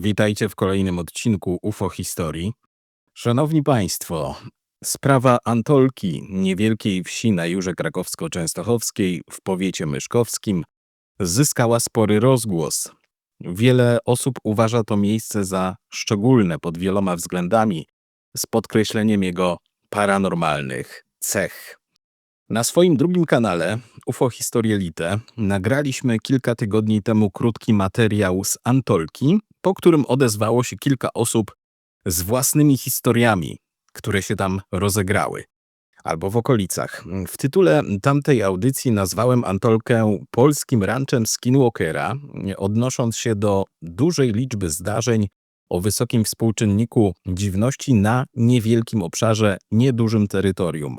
Witajcie w kolejnym odcinku UFO Historii. Szanowni Państwo, sprawa Antolki, niewielkiej wsi na Jurze Krakowsko-Częstochowskiej w powiecie myszkowskim, zyskała spory rozgłos. Wiele osób uważa to miejsce za szczególne pod wieloma względami, z podkreśleniem jego paranormalnych cech. Na swoim drugim kanale UFO Historielite nagraliśmy kilka tygodni temu krótki materiał z Antolki, po którym odezwało się kilka osób z własnymi historiami, które się tam rozegrały, albo w okolicach. W tytule tamtej audycji nazwałem Antolkę polskim ranczem Skinwalkera, odnosząc się do dużej liczby zdarzeń o wysokim współczynniku dziwności na niewielkim obszarze, niedużym terytorium.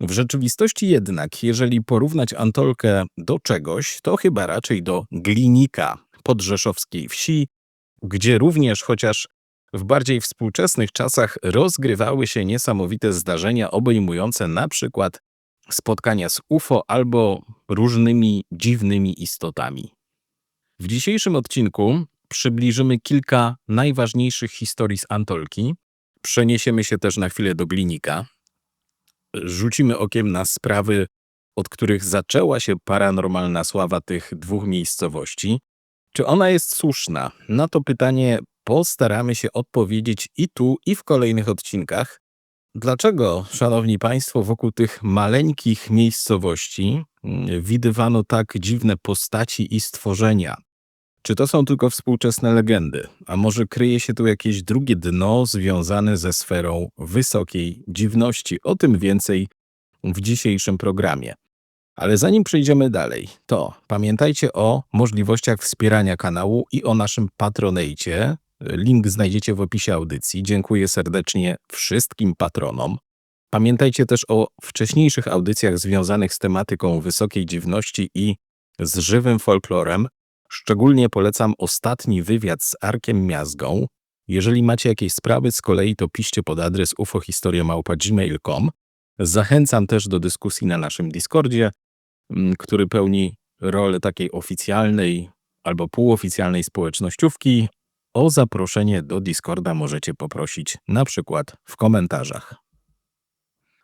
W rzeczywistości jednak, jeżeli porównać Antolkę do czegoś, to chyba raczej do Glinika podrzeszowskiej wsi, gdzie również, chociaż w bardziej współczesnych czasach rozgrywały się niesamowite zdarzenia obejmujące na przykład spotkania z UFO albo różnymi dziwnymi istotami. W dzisiejszym odcinku przybliżymy kilka najważniejszych historii z Antolki. Przeniesiemy się też na chwilę do Glinika. Rzucimy okiem na sprawy, od których zaczęła się paranormalna sława tych dwóch miejscowości. Czy ona jest słuszna? Na to pytanie postaramy się odpowiedzieć i tu, i w kolejnych odcinkach. Dlaczego, szanowni państwo, wokół tych maleńkich miejscowości mm, widywano tak dziwne postaci i stworzenia? Czy to są tylko współczesne legendy? A może kryje się tu jakieś drugie dno związane ze sferą wysokiej dziwności? O tym więcej w dzisiejszym programie. Ale zanim przejdziemy dalej, to pamiętajcie o możliwościach wspierania kanału i o naszym patronejcie. Link znajdziecie w opisie audycji. Dziękuję serdecznie wszystkim patronom. Pamiętajcie też o wcześniejszych audycjach związanych z tematyką wysokiej dziwności i z żywym folklorem. Szczególnie polecam ostatni wywiad z Arkiem Miazgą. Jeżeli macie jakieś sprawy z kolei, to piszcie pod adres ufohistoria.gmail.com. Zachęcam też do dyskusji na naszym Discordzie, który pełni rolę takiej oficjalnej albo półoficjalnej społecznościówki. O zaproszenie do Discorda możecie poprosić na przykład w komentarzach.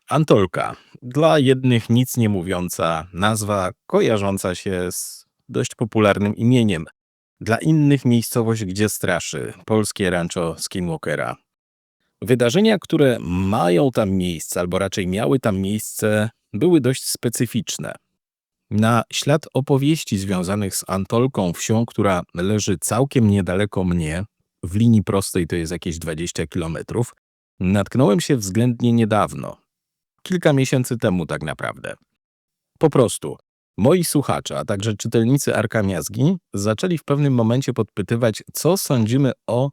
Antolka. Dla jednych nic nie mówiąca nazwa kojarząca się z dość popularnym imieniem. Dla innych miejscowość, gdzie straszy. Polskie rancho Skinwalkera. Wydarzenia, które mają tam miejsce, albo raczej miały tam miejsce, były dość specyficzne. Na ślad opowieści związanych z Antolką, wsią, która leży całkiem niedaleko mnie, w linii prostej to jest jakieś 20 kilometrów, natknąłem się względnie niedawno. Kilka miesięcy temu tak naprawdę. Po prostu moi słuchacze, a także czytelnicy Arka Miazgi zaczęli w pewnym momencie podpytywać, co sądzimy o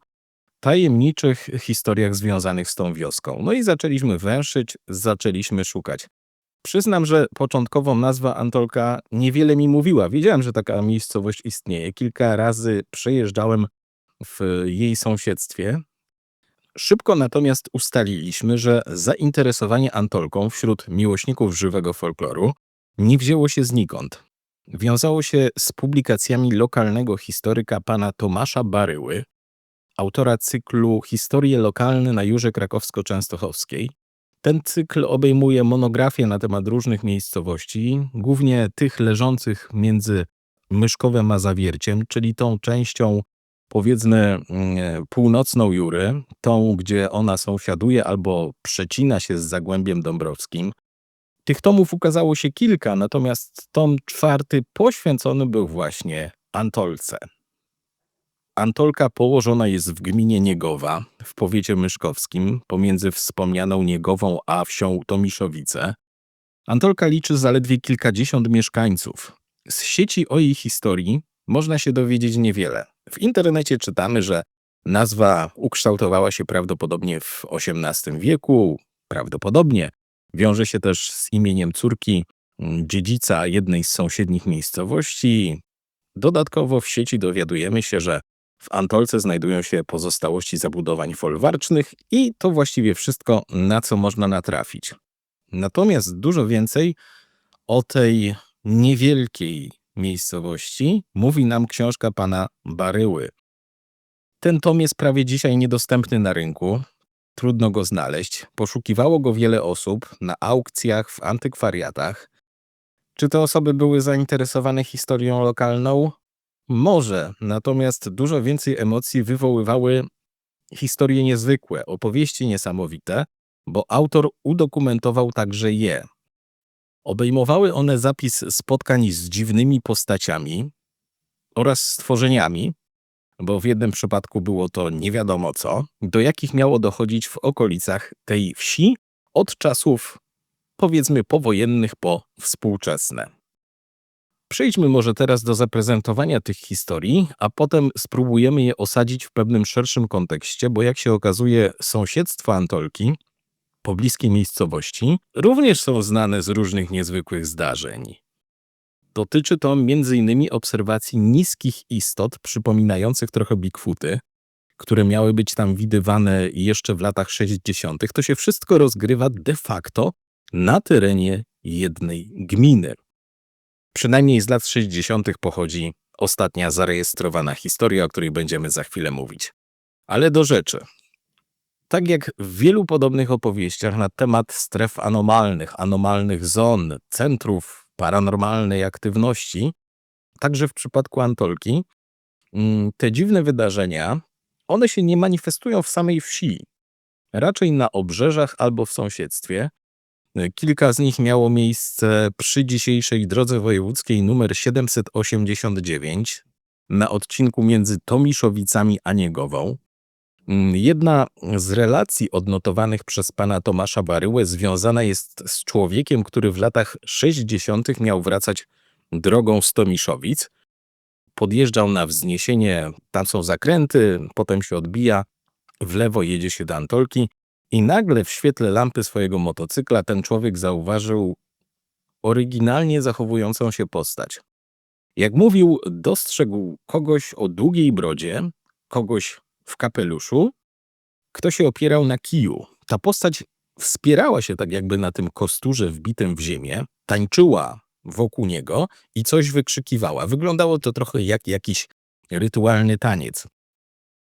tajemniczych historiach związanych z tą wioską. No i zaczęliśmy węszyć, zaczęliśmy szukać. Przyznam, że początkowo nazwa Antolka niewiele mi mówiła. Wiedziałem, że taka miejscowość istnieje. Kilka razy przejeżdżałem w jej sąsiedztwie. Szybko natomiast ustaliliśmy, że zainteresowanie Antolką wśród miłośników żywego folkloru nie wzięło się znikąd. Wiązało się z publikacjami lokalnego historyka pana Tomasza Baryły, autora cyklu Historie lokalne na Jurze Krakowsko-Częstochowskiej. Ten cykl obejmuje monografie na temat różnych miejscowości, głównie tych leżących między Myszkowem a Zawierciem, czyli tą częścią powiedzmy mm, północną Jury, tą, gdzie ona sąsiaduje albo przecina się z Zagłębiem Dąbrowskim. Tych tomów ukazało się kilka, natomiast tom czwarty poświęcony był właśnie Antolce. Antolka położona jest w gminie Niegowa, w powiecie myszkowskim, pomiędzy wspomnianą Niegową a wsią Tomiszowice. Antolka liczy zaledwie kilkadziesiąt mieszkańców. Z sieci o jej historii można się dowiedzieć niewiele. W internecie czytamy, że nazwa ukształtowała się prawdopodobnie w XVIII wieku, prawdopodobnie wiąże się też z imieniem córki mm, dziedzica jednej z sąsiednich miejscowości. Dodatkowo w sieci dowiadujemy się, że w Antolce znajdują się pozostałości zabudowań folwarcznych i to właściwie wszystko, na co można natrafić. Natomiast dużo więcej o tej niewielkiej miejscowości mówi nam książka pana Baryły. Ten tom jest prawie dzisiaj niedostępny na rynku. Trudno go znaleźć. Poszukiwało go wiele osób na aukcjach, w antykwariatach. Czy te osoby były zainteresowane historią lokalną? Może, natomiast dużo więcej emocji wywoływały historie niezwykłe, opowieści niesamowite, bo autor udokumentował także je. Obejmowały one zapis spotkań z dziwnymi postaciami oraz stworzeniami, bo w jednym przypadku było to nie wiadomo co, do jakich miało dochodzić w okolicach tej wsi od czasów powiedzmy powojennych po współczesne. Przejdźmy może teraz do zaprezentowania tych historii, a potem spróbujemy je osadzić w pewnym szerszym kontekście, bo jak się okazuje, sąsiedztwa Antolki, pobliskie miejscowości, również są znane z różnych niezwykłych zdarzeń. Dotyczy to m.in. obserwacji niskich istot przypominających trochę Bigfooty, które miały być tam widywane jeszcze w latach 60. To się wszystko rozgrywa de facto na terenie jednej gminy. Przynajmniej z lat 60. pochodzi ostatnia zarejestrowana historia, o której będziemy za chwilę mówić. Ale do rzeczy. Tak jak w wielu podobnych opowieściach na temat stref anomalnych, anomalnych zon, centrów paranormalnej aktywności, także w przypadku Antolki, mm, te dziwne wydarzenia, one się nie manifestują w samej wsi, raczej na obrzeżach albo w sąsiedztwie. Kilka z nich miało miejsce przy dzisiejszej drodze wojewódzkiej nr 789 na odcinku między Tomiszowicami a Niegową. Mm, Jedna z relacji odnotowanych przez pana Tomasza Baryłę związana jest z człowiekiem, który w latach 60. miał wracać drogą z Tomiszowic. Podjeżdżał na wzniesienie, tam są zakręty, potem się odbija, w lewo jedzie się do Antolki i nagle w świetle lampy swojego motocykla ten człowiek zauważył oryginalnie zachowującą się postać. Jak mówił, dostrzegł kogoś o długiej brodzie, kogoś w kapeluszu, kto się opierał na kiju. Ta postać wspierała się tak jakby na tym kosturze wbitym w ziemię, tańczyła wokół niego i coś wykrzykiwała. Wyglądało to trochę jak jakiś rytualny taniec.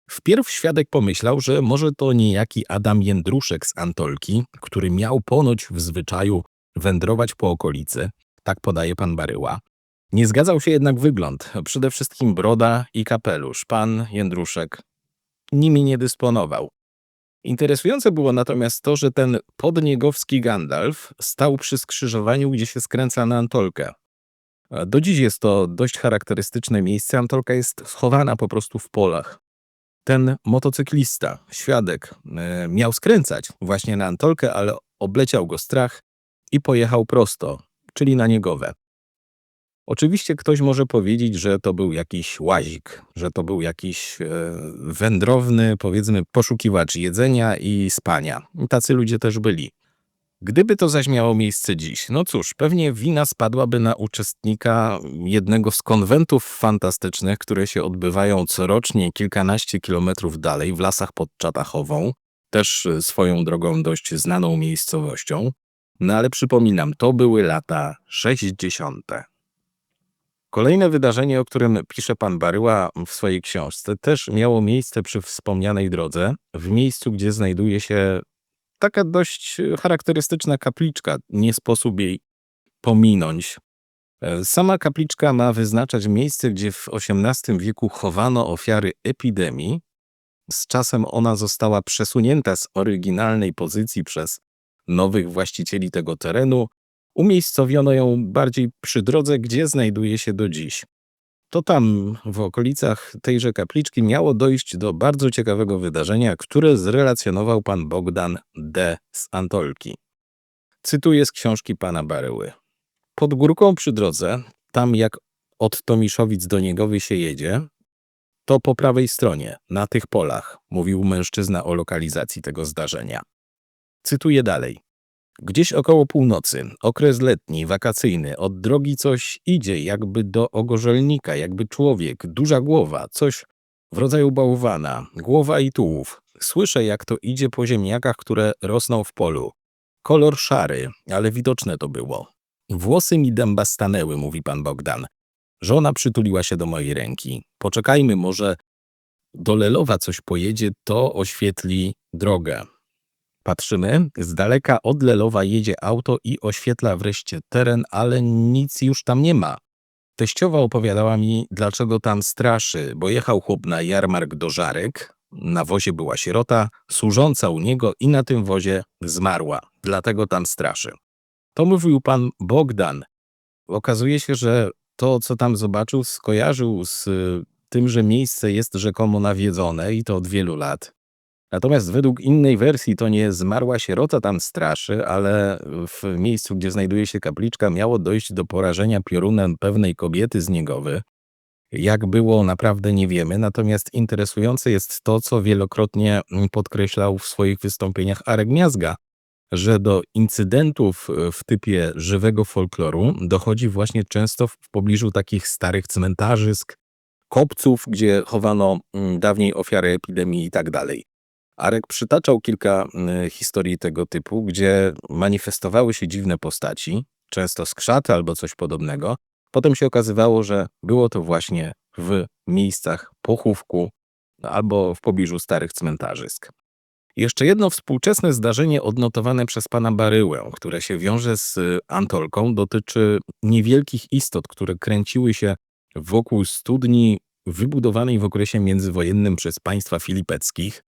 Wpierw świadek pomyślał, że może to niejaki Adam Jędruszek z Antolki, który miał ponoć w zwyczaju wędrować po okolicy, tak podaje pan Baryła. Nie zgadzał się jednak wygląd, przede wszystkim broda i kapelusz. Pan Jędruszek nimi nie dysponował. Interesujące było natomiast to, że ten podniegowski Gandalf stał przy skrzyżowaniu, gdzie się skręca na Antolkę. Do dziś jest to dość charakterystyczne miejsce. Antolka jest schowana po prostu w polach. Ten motocyklista, świadek, e, miał skręcać właśnie na Antolkę, ale obleciał go strach i pojechał prosto, czyli na Niegowe. Oczywiście ktoś może powiedzieć, że to był jakiś łazik, że to był jakiś e, wędrowny, powiedzmy, poszukiwacz jedzenia i spania. Tacy ludzie też byli. Gdyby to zaś miało miejsce dziś, no cóż, pewnie wina spadłaby na uczestnika jednego z konwentów fantastycznych, które się odbywają corocznie kilkanaście kilometrów dalej w lasach pod Czatachową, też e, swoją drogą dość znaną miejscowością. No ale przypominam, to były lata 60. Kolejne wydarzenie, o którym pisze pan Baryła w swojej książce, też miało miejsce przy wspomnianej drodze, w miejscu, gdzie znajduje się taka dość charakterystyczna kapliczka. Nie sposób jej pominąć. E, Sama kapliczka ma wyznaczać miejsce, gdzie w XVIII wieku chowano ofiary epidemii. Z czasem ona została przesunięta z oryginalnej pozycji przez nowych właścicieli tego terenu Umiejscowiono ją bardziej przy drodze, gdzie znajduje się do dziś. To tam, w okolicach tejże kapliczki, miało dojść do bardzo ciekawego wydarzenia, które zrelacjonował pan Bogdan D. z Antolki. Cytuję z książki pana Baryły. Pod górką przy drodze, tam jak od Tomiszowic do Niegowy się jedzie, to po prawej stronie, na tych polach, mówił mężczyzna o lokalizacji tego zdarzenia. Cytuję dalej. Gdzieś około północy, okres letni, wakacyjny, od drogi coś idzie, jakby do ogorzelnika, jakby człowiek, duża głowa, coś w rodzaju bałwana, głowa i tułów. Słyszę, jak to idzie po ziemniakach, które rosną w polu. Kolor szary, ale widoczne to było. Włosy mi dęba stanęły, mówi pan Bogdan. Żona przytuliła się do mojej ręki. Poczekajmy, może do Lelowa coś pojedzie, to oświetli drogę. Patrzymy, z daleka od Lelowa jedzie auto i oświetla wreszcie teren, ale nic już tam nie ma. Teściowa opowiadała mi, dlaczego tam straszy, bo jechał chłop na jarmark do Żarek, na wozie była sierota, służąca u niego i na tym wozie zmarła, dlatego tam straszy. To mówił pan Bogdan. Okazuje się, że to, co tam zobaczył, skojarzył z y, tym, że miejsce jest rzekomo nawiedzone i to od wielu lat. Natomiast według innej wersji to nie zmarła sierota tam straszy, ale w miejscu, gdzie znajduje się kapliczka, miało dojść do porażenia piorunem pewnej kobiety z Niegowy. Jak było, naprawdę nie wiemy, natomiast interesujące jest to, co wielokrotnie podkreślał w swoich wystąpieniach Arek Miazga, że do incydentów w typie żywego folkloru dochodzi właśnie często w pobliżu takich starych cmentarzysk, kopców, gdzie chowano mm, dawniej ofiary epidemii i tak dalej. Arek przytaczał kilka y, historii tego typu, gdzie manifestowały się dziwne postaci, często skrzaty albo coś podobnego. Potem się okazywało, że było to właśnie w miejscach pochówku albo w pobliżu starych cmentarzysk. Jeszcze jedno współczesne zdarzenie odnotowane przez pana Baryłę, które się wiąże z y, Antolką, dotyczy niewielkich istot, które kręciły się wokół studni wybudowanej w okresie międzywojennym przez państwa filipeckich.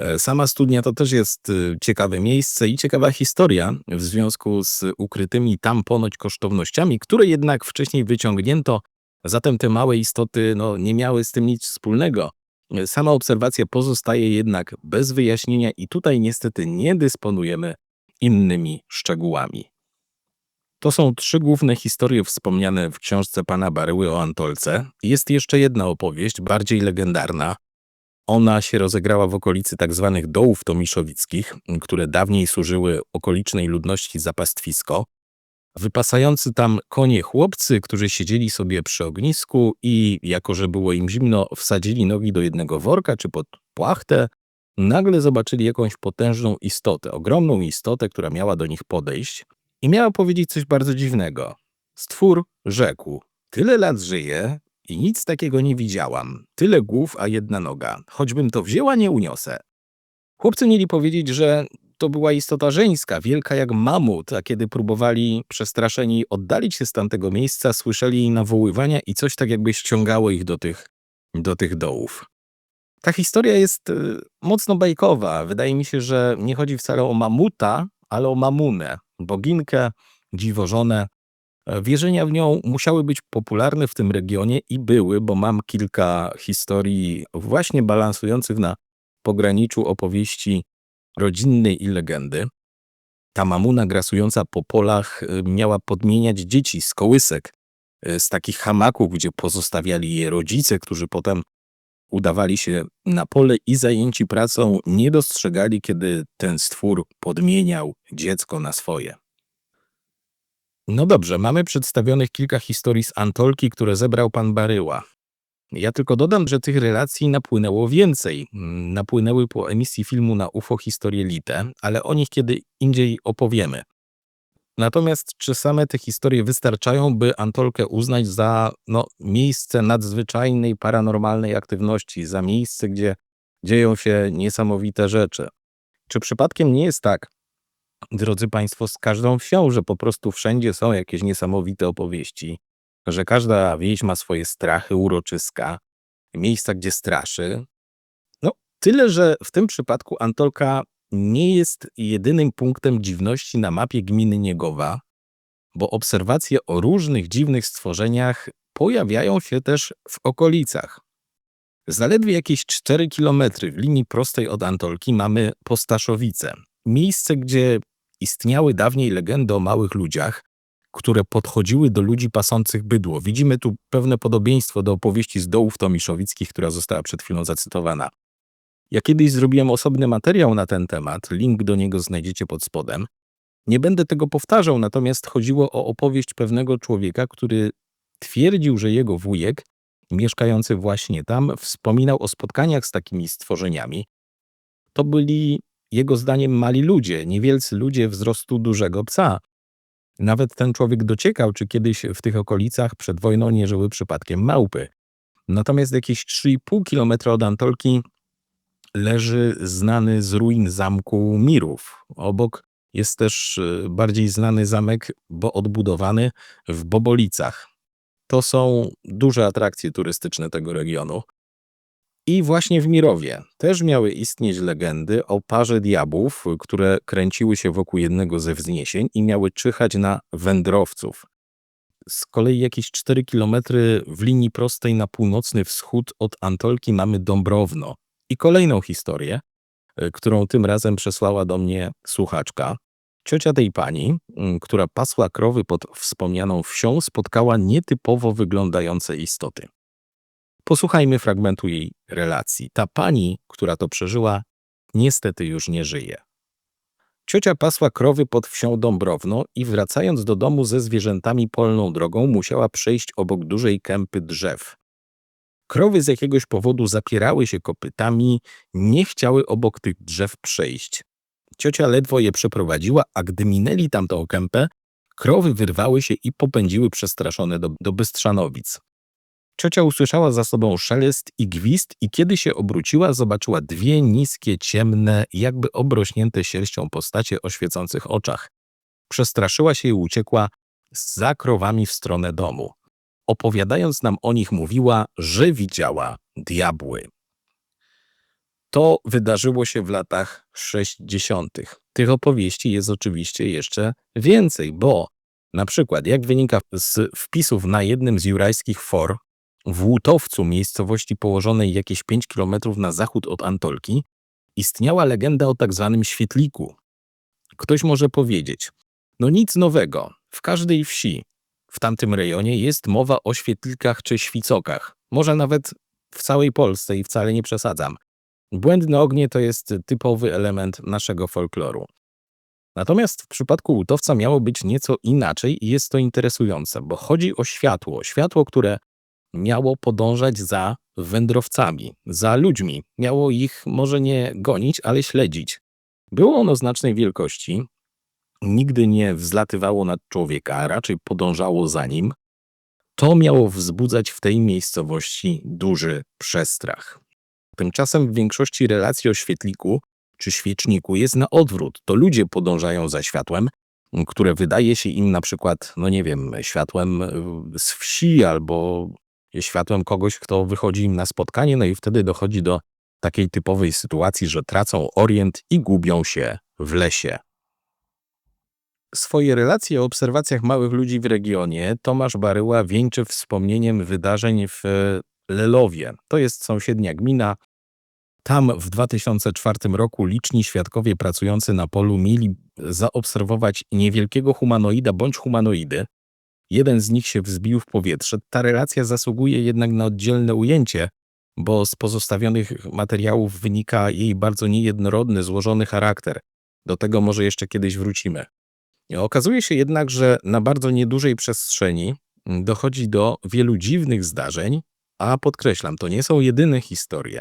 E, sama studnia to też jest y, ciekawe miejsce i ciekawa historia w związku z ukrytymi tam ponoć kosztownościami, które jednak wcześniej wyciągnięto, zatem te małe istoty no, nie miały z tym nic wspólnego. E, sama obserwacja pozostaje jednak bez wyjaśnienia i tutaj niestety nie dysponujemy innymi szczegółami. To są trzy główne historie wspomniane w książce pana Baryły o Antolce. Jest jeszcze jedna opowieść, bardziej legendarna, ona się rozegrała w okolicy tzw. Tak dołów tomiszowickich, które dawniej służyły okolicznej ludności za pastwisko. Wypasający tam konie chłopcy, którzy siedzieli sobie przy ognisku i jako, że było im zimno, wsadzili nogi do jednego worka czy pod płachtę, nagle zobaczyli jakąś potężną istotę, ogromną istotę, która miała do nich podejść i miała powiedzieć coś bardzo dziwnego. Stwór rzekł: Tyle lat żyję, i nic takiego nie widziałam. Tyle głów, a jedna noga. Choćbym to wzięła, nie uniosę. Chłopcy mieli powiedzieć, że to była istota żeńska, wielka jak mamut, a kiedy próbowali przestraszeni oddalić się z tamtego miejsca, słyszeli nawoływania i coś tak jakby ściągało ich do tych, do tych dołów. Ta historia jest y, mocno bajkowa. Wydaje mi się, że nie chodzi wcale o mamuta, ale o mamunę, boginkę, dziwożonę, wierzenia w nią musiały być popularne w tym regionie i były, bo mam kilka historii właśnie balansujących na pograniczu opowieści rodzinnej i legendy. Ta mamuna grasująca po polach e, miała podmieniać dzieci z kołysek, e, z takich hamaków, gdzie pozostawiali je rodzice, którzy potem udawali się na pole i zajęci pracą nie dostrzegali, kiedy ten stwór podmieniał dziecko na swoje. No dobrze, mamy przedstawionych kilka historii z Antolki, które zebrał pan Baryła. Ja tylko dodam, że tych relacji napłynęło więcej. Mm, napłynęły po emisji filmu na UFO Historie Lite, ale o nich kiedy indziej opowiemy. Natomiast czy same te historie wystarczają, by Antolkę uznać za no, miejsce nadzwyczajnej, paranormalnej aktywności, za miejsce, gdzie dzieją się niesamowite rzeczy? Czy przypadkiem nie jest tak, drodzy Państwo, z każdą wsią, że po prostu wszędzie są jakieś niesamowite opowieści, że każda wieś ma swoje strachy, uroczyska, miejsca, gdzie straszy. No, tyle, że w tym przypadku Antolka nie jest jedynym punktem dziwności na mapie gminy Niegowa, bo obserwacje o różnych dziwnych stworzeniach pojawiają się też w okolicach. Zaledwie jakieś 4 kilometry w linii prostej od Antolki mamy Postaszowice, miejsce, gdzie Istniały dawniej legendy o małych ludziach, które podchodziły do ludzi pasących bydło. Widzimy tu pewne podobieństwo do opowieści z dołów tomiszowickich, która została przed chwilą zacytowana. Ja kiedyś zrobiłem osobny materiał na ten temat, link do niego znajdziecie pod spodem. Nie będę tego powtarzał, natomiast chodziło o opowieść pewnego człowieka, który twierdził, że jego wujek, mieszkający właśnie tam, wspominał o spotkaniach z takimi stworzeniami. To byli jego zdaniem mali ludzie, niewielcy ludzie wzrostu dużego psa. Nawet ten człowiek dociekał, czy kiedyś w tych okolicach przed wojną nie żyły przypadkiem małpy. Natomiast jakieś 3,5 kilometra od Antolki leży znany z ruin zamku Mirów. Obok jest też y, bardziej znany zamek, bo odbudowany w Bobolicach. To są duże atrakcje turystyczne tego regionu. I właśnie w Mirowie też miały istnieć legendy o parze diabłów, które kręciły się wokół jednego ze wzniesień i miały czyhać na wędrowców. Z kolei jakieś 4 kilometry w linii prostej na północny wschód od Antolki mamy Dąbrowno. I kolejną historię, y, którą tym razem przesłała do mnie słuchaczka. Ciocia tej pani, która pasła krowy pod wspomnianą wsią, spotkała nietypowo wyglądające istoty. Posłuchajmy fragmentu jej relacji. Ta pani, która to przeżyła, niestety już nie żyje. Ciocia pasła krowy pod wsią Dąbrowno i wracając do domu ze zwierzętami polną drogą musiała przejść obok dużej kępy drzew. Krowy z jakiegoś powodu zapierały się kopytami, nie chciały obok tych drzew przejść. Ciocia ledwo je przeprowadziła, a gdy minęli tamtą kępę, krowy wyrwały się i popędziły przestraszone do, do Bystrzanowic. Ciocia usłyszała za sobą szelest i gwizd i kiedy się obróciła, zobaczyła dwie niskie, ciemne, jakby obrośnięte sierścią postacie o świecących oczach. Przestraszyła się i uciekła za krowami w stronę domu. Opowiadając nam o nich, mówiła, że widziała diabły. To wydarzyło się w latach 60. Tych opowieści jest oczywiście jeszcze więcej, bo na przykład, jak wynika z wpisów na jednym z jurajskich for, w Łutowcu, miejscowości położonej jakieś 5 km na zachód od Antolki, istniała legenda o tak zwanym świetliku. Ktoś może powiedzieć, no nic nowego, w każdej wsi, w tamtym rejonie jest mowa o świetlikach czy świcokach, może nawet w całej Polsce i wcale nie przesadzam. Błędne ognie to jest typowy element naszego folkloru. Natomiast w przypadku Łutowca miało być nieco inaczej i jest to interesujące, bo chodzi o światło. Światło, które miało podążać za wędrowcami, za ludźmi. Miało ich może nie gonić, ale śledzić. Było ono znacznej wielkości, nigdy nie wzlatywało nad człowieka, a raczej podążało za nim. To miało wzbudzać w tej miejscowości duży przestrach. Tymczasem w większości relacji o świetliku czy świeczniku jest na odwrót. To ludzie podążają za światłem, które wydaje się im na przykład, no nie wiem, światłem z wsi albo światłem kogoś, kto wychodzi im na spotkanie, no i wtedy dochodzi do takiej typowej sytuacji, że tracą orient i gubią się w lesie. Swoje relacje o obserwacjach małych ludzi w regionie Tomasz Baryła wieńczy wspomnieniem wydarzeń w Lelowie. To jest sąsiednia gmina. Tam w 2004 roku liczni świadkowie pracujący na polu mieli zaobserwować niewielkiego humanoida bądź humanoidy, Jeden z nich się wzbił w powietrze. Ta relacja zasługuje jednak na oddzielne ujęcie, bo z pozostawionych materiałów wynika jej bardzo niejednorodny, złożony charakter. Do tego może jeszcze kiedyś wrócimy. Okazuje się jednak, że na bardzo niedużej przestrzeni dochodzi do wielu dziwnych zdarzeń, a podkreślam, to nie są jedyne historie.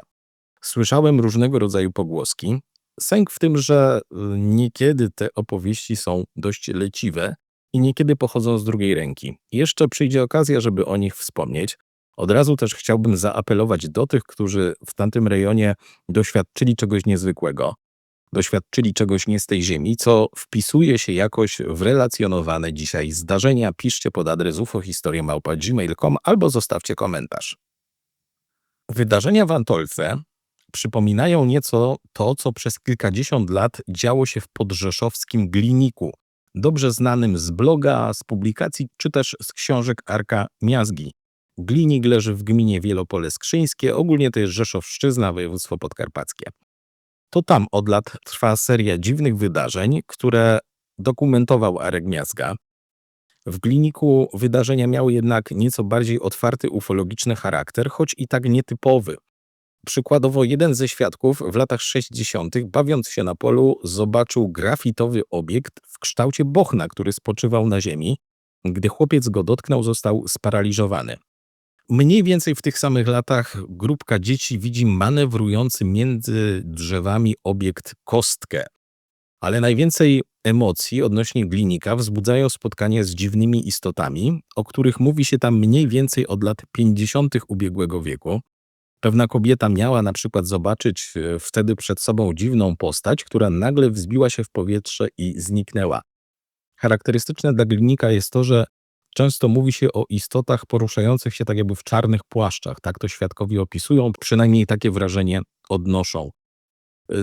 Słyszałem różnego rodzaju pogłoski. Sęk w tym, że y, niekiedy te opowieści są dość leciwe, i niekiedy pochodzą z drugiej ręki. Jeszcze przyjdzie okazja, żeby o nich wspomnieć. Od razu też chciałbym zaapelować do tych, którzy w tamtym rejonie doświadczyli czegoś niezwykłego, doświadczyli czegoś nie z tej ziemi, co wpisuje się jakoś w relacjonowane dzisiaj zdarzenia. Piszcie pod adres ufohistoria.gmail.com albo zostawcie komentarz. Wydarzenia w Antolce przypominają nieco to, co przez kilkadziesiąt lat działo się w podrzeszowskim Gliniku, dobrze znanym z bloga, z publikacji czy też z książek Arka Miazgi. Glinik leży w gminie Wielopole Skrzyńskie, ogólnie to jest Rzeszowszczyzna, województwo podkarpackie. To tam od lat trwa seria dziwnych wydarzeń, które dokumentował Arek Miazga. W Gliniku wydarzenia miały jednak nieco bardziej otwarty ufologiczny charakter, choć i tak nietypowy. Przykładowo jeden ze świadków w latach 60., bawiąc się na polu, zobaczył grafitowy obiekt w kształcie bochna, który spoczywał na ziemi. Gdy chłopiec go dotknął, został sparaliżowany. Mniej więcej w tych samych latach grupka dzieci widzi manewrujący między drzewami obiekt kostkę. Ale najwięcej emocji odnośnie Glinika wzbudzają spotkania z dziwnymi istotami, o których mówi się tam mniej więcej od lat 50. ubiegłego wieku. Pewna kobieta miała na przykład zobaczyć e, wtedy przed sobą dziwną postać, która nagle wzbiła się w powietrze i zniknęła. Charakterystyczne dla Glinika jest to, że często mówi się o istotach poruszających się tak jakby w czarnych płaszczach. Tak to świadkowie opisują, przynajmniej takie wrażenie odnoszą.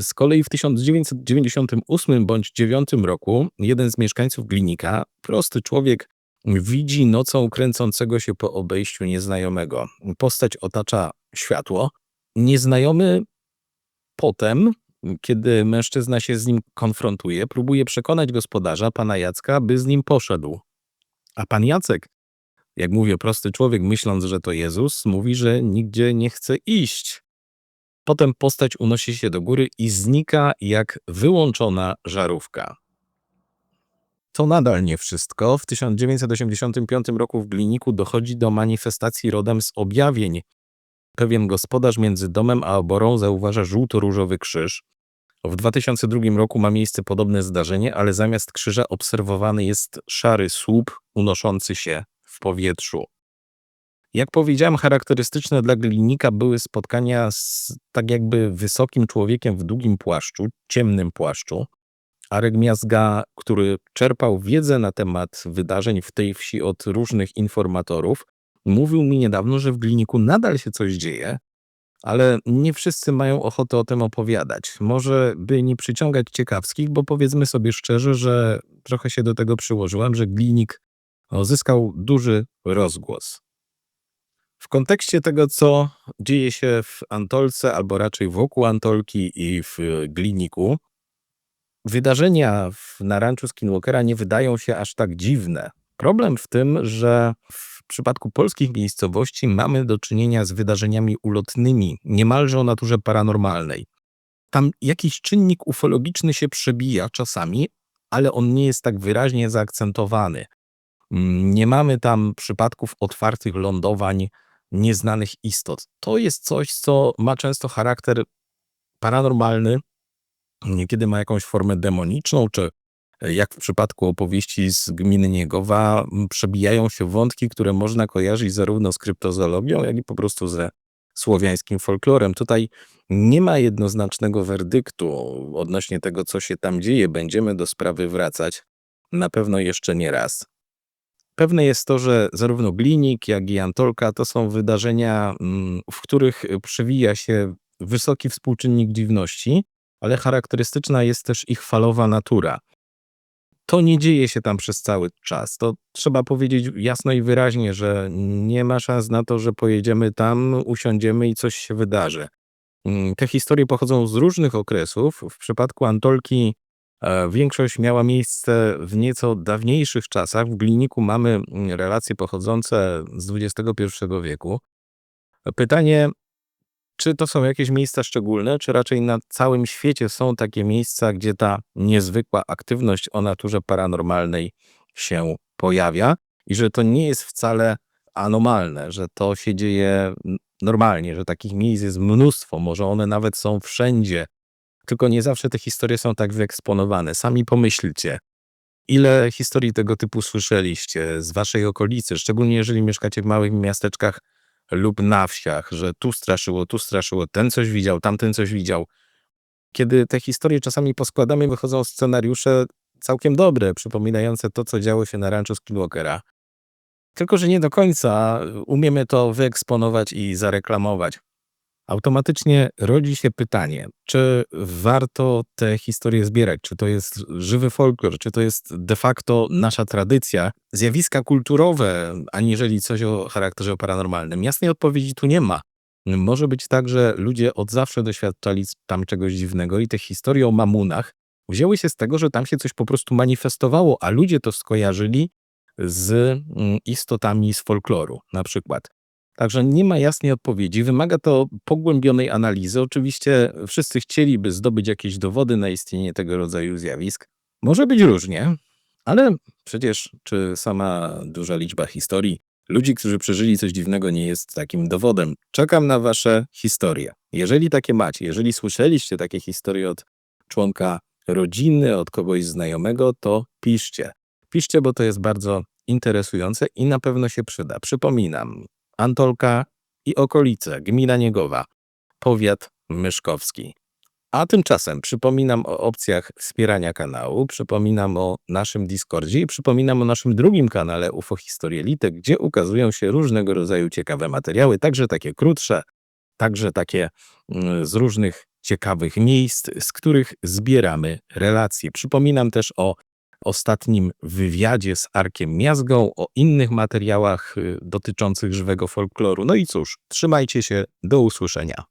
Z kolei w 1998 bądź 9 roku jeden z mieszkańców Glinika, prosty człowiek, widzi nocą kręcącego się po obejściu nieznajomego. Postać otacza światło. Nieznajomy potem, kiedy mężczyzna się z nim konfrontuje, próbuje przekonać gospodarza, pana Jacka, by z nim poszedł. A pan Jacek, jak mówię, prosty człowiek, myśląc, że to Jezus, mówi, że nigdzie nie chce iść. Potem postać unosi się do góry i znika jak wyłączona żarówka. To nadal nie wszystko. W 1985 roku w Gliniku dochodzi do manifestacji rodem z objawień. Pewien gospodarz między domem a oborą zauważa żółto-różowy krzyż. W 2002 roku ma miejsce podobne zdarzenie, ale zamiast krzyża obserwowany jest szary słup unoszący się w powietrzu. Jak powiedziałem, charakterystyczne dla Glinika były spotkania z tak jakby wysokim człowiekiem w długim płaszczu, ciemnym płaszczu. Arek Miazga, który czerpał wiedzę na temat wydarzeń w tej wsi od różnych informatorów, mówił mi niedawno, że w Gliniku nadal się coś dzieje, ale nie wszyscy mają ochotę o tym opowiadać. Może by nie przyciągać ciekawskich, bo powiedzmy sobie szczerze, że trochę się do tego przyłożyłem, że Glinik zyskał duży rozgłos. W kontekście tego, co dzieje się w Antolce, albo raczej wokół Antolki i w Gliniku, wydarzenia w, na ranczu Skinwalkera nie wydają się aż tak dziwne. Problem w tym, że w przypadku polskich miejscowości mamy do czynienia z wydarzeniami ulotnymi, niemalże o naturze paranormalnej. Tam jakiś czynnik ufologiczny się przebija czasami, ale on nie jest tak wyraźnie zaakcentowany. Mm, nie mamy tam przypadków otwartych lądowań nieznanych istot. To jest coś, co ma często charakter paranormalny, niekiedy ma jakąś formę demoniczną, czy jak w przypadku opowieści z gminy Niegowa, przebijają się wątki, które można kojarzyć zarówno z kryptozoologią, jak i po prostu ze słowiańskim folklorem. Tutaj nie ma jednoznacznego werdyktu odnośnie tego, co się tam dzieje. Będziemy do sprawy wracać na pewno jeszcze nie raz. Pewne jest to, że zarówno Glinik, jak i Antolka to są wydarzenia, w których przewija się wysoki współczynnik dziwności, ale charakterystyczna jest też ich falowa natura. To nie dzieje się tam przez cały czas. To trzeba powiedzieć jasno i wyraźnie, że nie ma szans na to, że pojedziemy tam, usiądziemy i coś się wydarzy. Mm, te historie pochodzą z różnych okresów. W przypadku Antolki E, większość miała miejsce w nieco dawniejszych czasach. W Gliniku mamy mm, relacje pochodzące z XXI wieku. Pytanie, czy to są jakieś miejsca szczególne, czy raczej na całym świecie są takie miejsca, gdzie ta niezwykła aktywność o naturze paranormalnej się pojawia i że to nie jest wcale anomalne, że to się dzieje normalnie, że takich miejsc jest mnóstwo, może one nawet są wszędzie tylko nie zawsze te historie są tak wyeksponowane. Sami pomyślcie, ile historii tego typu słyszeliście z waszej okolicy, szczególnie jeżeli mieszkacie w małych miasteczkach lub na wsiach, że tu straszyło, tu straszyło, ten coś widział, tamten coś widział. Kiedy te historie czasami poskładamy, wychodzą scenariusze całkiem dobre, przypominające to, co działo się na ranczu Skywalkera. Tylko, że nie do końca umiemy to wyeksponować i zareklamować automatycznie rodzi się pytanie, czy warto te historie zbierać, czy to jest żywy folklor, czy to jest de facto nasza tradycja, zjawiska kulturowe, aniżeli coś o charakterze paranormalnym. Jasnej odpowiedzi tu nie ma. Może być tak, że ludzie od zawsze doświadczali tam czegoś dziwnego i te historie o mamunach wzięły się z tego, że tam się coś po prostu manifestowało, a ludzie to skojarzyli z mm, istotami z folkloru na przykład. Także nie ma jasnej odpowiedzi. Wymaga to pogłębionej analizy. Oczywiście wszyscy chcieliby zdobyć jakieś dowody na istnienie tego rodzaju zjawisk. Może być różnie, ale przecież czy sama duża liczba historii ludzi, którzy przeżyli coś dziwnego, nie jest takim dowodem. Czekam na wasze historie. Jeżeli takie macie, jeżeli słyszeliście takie historie od członka rodziny, od kogoś znajomego, to piszcie. Piszcie, bo to jest bardzo interesujące i na pewno się przyda. Przypominam, Antolka i okolice, gmina Niegowa, powiat myszkowski. A tymczasem przypominam o opcjach wspierania kanału, przypominam o naszym Discordzie i przypominam o naszym drugim kanale UFO Historielite, gdzie ukazują się różnego rodzaju ciekawe materiały, także takie krótsze, także takie mm, z różnych ciekawych miejsc, z których zbieramy relacje. Przypominam też o ostatnim wywiadzie z Arkiem Miazgą, o innych materiałach y, dotyczących żywego folkloru. No i cóż, trzymajcie się, do usłyszenia.